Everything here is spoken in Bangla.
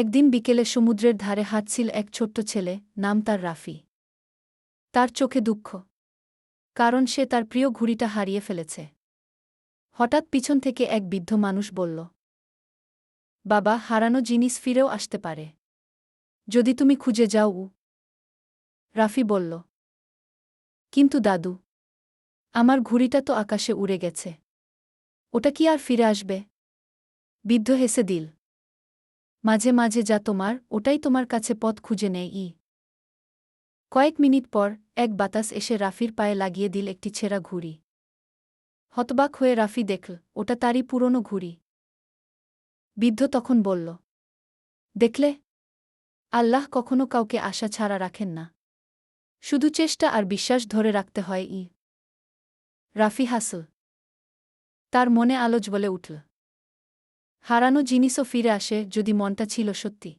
একদিন বিকেলে সমুদ্রের ধারে হাঁটছিল এক ছোট্ট ছেলে, নাম তার রাফি। তার চোখে দুঃখ, কারণ সে তার প্রিয় ঘুড়িটা হারিয়ে ফেলেছে। হঠাৎ পিছন থেকে এক বৃদ্ধ মানুষ বলল, বাবা, হারানো জিনিস ফিরেও আসতে পারে। যদি তুমি খুঁজে যাও রাফি বলল, কিন্তু দাদু, আমার ঘুড়িটা তো আকাশে উড়ে গেছে। ওটা কি আর ফিরে আসবে? বৃদ্ধ হেসে দিল মাঝে মাঝে যা তোমার, ওটাই তোমার কাছে পথ খুঁজে নেয়, ই। কয়েক মিনিট পর, এক বাতাস এসে রাফির পায়ে লাগিয়ে দিল একটি ছেঁড়া ঘুড়ি। হতবাক হয়ে রাফি দেখল, ওটা তারই পুরনো ঘুড়ি। বৃদ্ধ তখন বলল, দেখলে? আল্লাহ কখনো কাউকে আশা ছাড়া রাখেন না। শুধু চেষ্টা আর বিশ্বাস ধরে রাখতে হয়, ই। রাফি হাসল। তার মনে আলোজ বলে উঠল। হারানো জিনিসও ফিরে আসে যদি মনটা ছিল সত্যি।